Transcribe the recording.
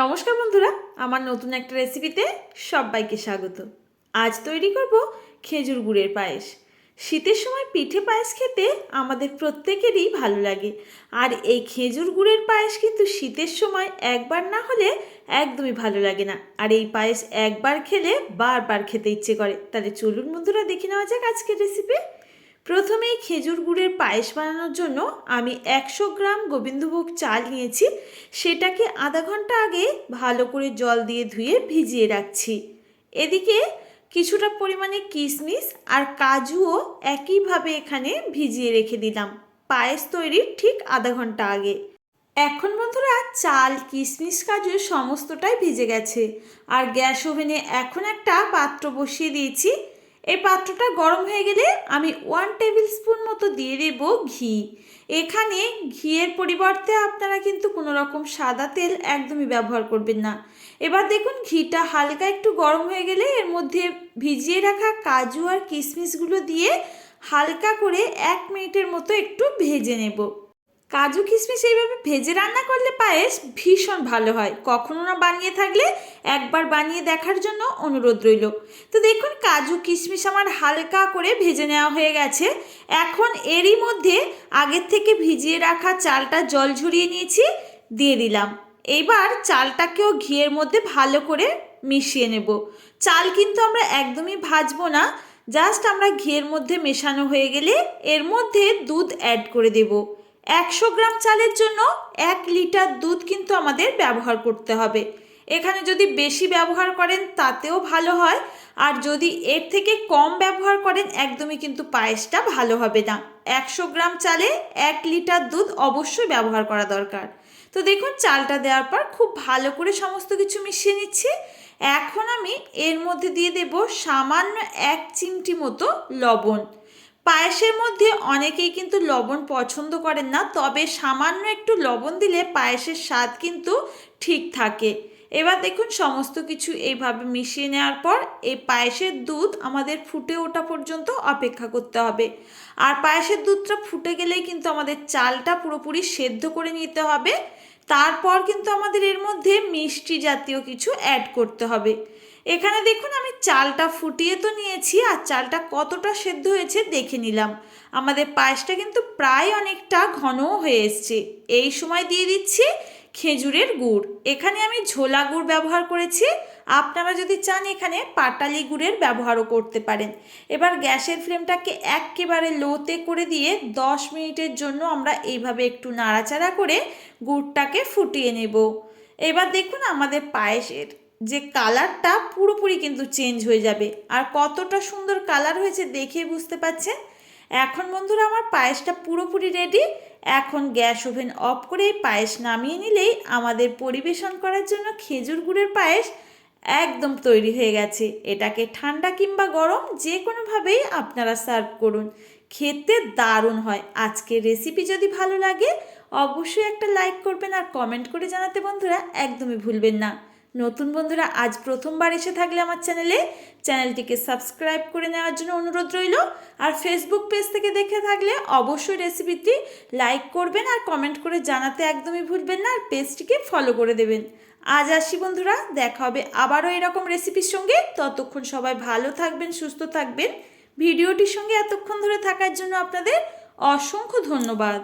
নমস্কার বন্ধুরা, আমার নতুন একটা রেসিপিতে সবাইকে স্বাগত। আজ তৈরি করব খেজুর গুড়ের পায়েস। শীতের সময় পিঠে পায়েস খেতে আমাদের প্রত্যেকেরই ভালো লাগে। আর এই খেজুর গুড়ের পায়েস কিন্তু শীতের সময় একবার না হলে একদমই ভালো লাগে না। আর এই পায়েস একবার খেলে বারবার খেতে ইচ্ছে করে। তাহলে চলুন বন্ধুরা, দেখে নেওয়া যাক আজকের রেসিপি প্রথমেই খেজুর গুড়ের পায়েস বানানোর জন্য আমি একশো গ্রাম গোবিন্দভোগ চাল নিয়েছি। সেটাকে আধা ঘণ্টা আগে ভালো করে জল দিয়ে ধুয়ে ভিজিয়ে রাখছি। এদিকে কিছুটা পরিমাণে কিশমিশ আর কাজুও একইভাবে এখানে ভিজিয়ে রেখে দিলাম। পায়েস তৈরির ঠিক আধা ঘণ্টা আগে। এখন বন্ধুরা চাল, কিশমিশ, কাজু সমস্তটাই ভিজে গেছে। আর গ্যাস ওভেনে এখন একটা পাত্র বসিয়ে দিয়েছি। এই পাত্রটা গরম হয়ে গেলে আমি ওয়ান টেবিল স্পুন মতো দিয়ে দেব ঘি। এখানে ঘিয়ের পরিবর্তে আপনারা কিন্তু কোনো রকম সাদা তেল একদমই ব্যবহার করবেন না। এবার দেখুন ঘিটা হালকা একটু গরম হয়ে গেলে এর মধ্যে ভিজিয়ে রাখা কাজু আর কিশমিশগুলো দিয়ে হালকা করে এক মিনিটের মতো একটু ভেজে নেব। কাজু কিশমিশ এইভাবে ভেজে রান্না করলে পায়েস ভীষণ ভালো হয়। কখনো না বানিয়ে থাকলে একবার বানিয়ে দেখার জন্য অনুরোধ রইল। তো দেখুন, কাজু কিশমিশ আমার হালকা করে ভেজে নেওয়া হয়ে গেছে। এখন এরই মধ্যে আগের থেকে ভিজিয়ে রাখা চালটা জল ঝরিয়ে নিয়েছি, দিয়ে দিলাম। এইবার চালটাকেও ঘিয়ের মধ্যে ভালো করে মিশিয়ে নেব। চাল কিন্তু আমরা একদমই ভাজবো না, জাস্ট আমরা ঘিয়ের মধ্যে মেশানো হয়ে গেলে এর মধ্যে দুধ অ্যাড করে দেবো। একশো গ্রাম চালের জন্য এক লিটার দুধ কিন্তু আমাদের ব্যবহার করতে হবে। এখানে যদি বেশি ব্যবহার করেন তাতেও ভালো হয়, আর যদি এর থেকে কম ব্যবহার করেন একদমই কিন্তু পায়েসটা ভালো হবে না। একশো গ্রাম চালে এক লিটার দুধ অবশ্যই ব্যবহার করা দরকার। তো দেখুন, চালটা দেওয়ার পর খুব ভালো করে সমস্ত কিছু মিশিয়ে নিচ্ছি। এখন আমি এর মধ্যে দিয়ে দেব সামান্য এক চিমটি মতো লবণ। পায়েসের মধ্যে অনেকেই কিন্তু লবণ পছন্দ করেন না, তবে সামান্য একটু লবণ দিলে পায়েসের স্বাদ কিন্তু ঠিক থাকে। এবার দেখুন সমস্ত কিছু এইভাবে মিশিয়ে নেওয়ার পর এই পায়েসের দুধ আমাদের ফুটে ওঠা পর্যন্ত অপেক্ষা করতে হবে। আর পায়েসের দুধটা ফুটে গেলেই কিন্তু আমাদের চালটা পুরোপুরি সেদ্ধ করে নিতে হবে। তারপর কিন্তু আমাদের এর মধ্যে মিষ্টি জাতীয় কিছু অ্যাড করতে হবে। এখানে দেখুন, আমি চালটা ফুটিয়ে তো নিয়েছি আর চালটা কতটা সেদ্ধ হয়েছে দেখে নিলাম। আমাদের পায়েসটা কিন্তু প্রায় অনেকটা ঘনও হয়ে এসছে। এই সময় দিয়ে দিচ্ছি খেজুরের গুড়। এখানে আমি ঝোলা গুড় ব্যবহার করেছি। আপনারা যদি চান এখানে পাটালি গুড়ের ব্যবহারও করতে পারেন। এবার গ্যাসের ফ্লেমটাকে একেবারে লোতে করে দিয়ে দশ মিনিটের জন্য আমরা এইভাবে একটু নাড়াচাড়া করে গুড়টাকে ফুটিয়ে নেব। এবার দেখুন, আমাদের পায়েসের যে কালারটা পুরোপুরি কিন্তু চেঞ্জ হয়ে যাবে। আর কতটা সুন্দর কালার হয়েছে দেখে বুঝতে পাচ্ছেন? এখন বন্ধুরা, আমার পায়েসটা পুরোপুরি রেডি এখন গ্যাস ওভেন অফ করে পায়েস নামিয়ে নিলেই আমাদের পরিবেশন করার জন্য খেজুর গুড়ের পায়েস একদম তৈরি হয়ে গেছে। এটাকে ঠান্ডা কিংবা গরম যে কোনোভাবেই আপনারা সার্ভ করুন। খেতে দারুণ হয়। আজকের রেসিপি যদি ভালো লাগে, অবশ্যই একটা লাইক করবেন আর কমেন্ট করে জানাতে বন্ধুরা একদমই ভুলবেন না। নতুন বন্ধুরা, আজ প্রথমবার এসে থাকলে আমার চ্যানেলে, চ্যানেলটিকে সাবস্ক্রাইব করে নেওয়ার জন্য অনুরোধ রইল। আর ফেসবুক পেজ থেকে দেখে থাকলে অবশ্যই রেসিপিটি লাইক করবেন আর কমেন্ট করে জানাতে একদমই ভুলবেন না, আর পেজটিকে ফলো করে দেবেন। আজ আসি বন্ধুরা, দেখা হবে আবারও এরকম রেসিপির সঙ্গে। ততক্ষণ সবাই ভালো থাকবেন, সুস্থ থাকবেন। ভিডিওটির সঙ্গে এতক্ষণ ধরে থাকার জন্য আপনাদের অসংখ্য ধন্যবাদ।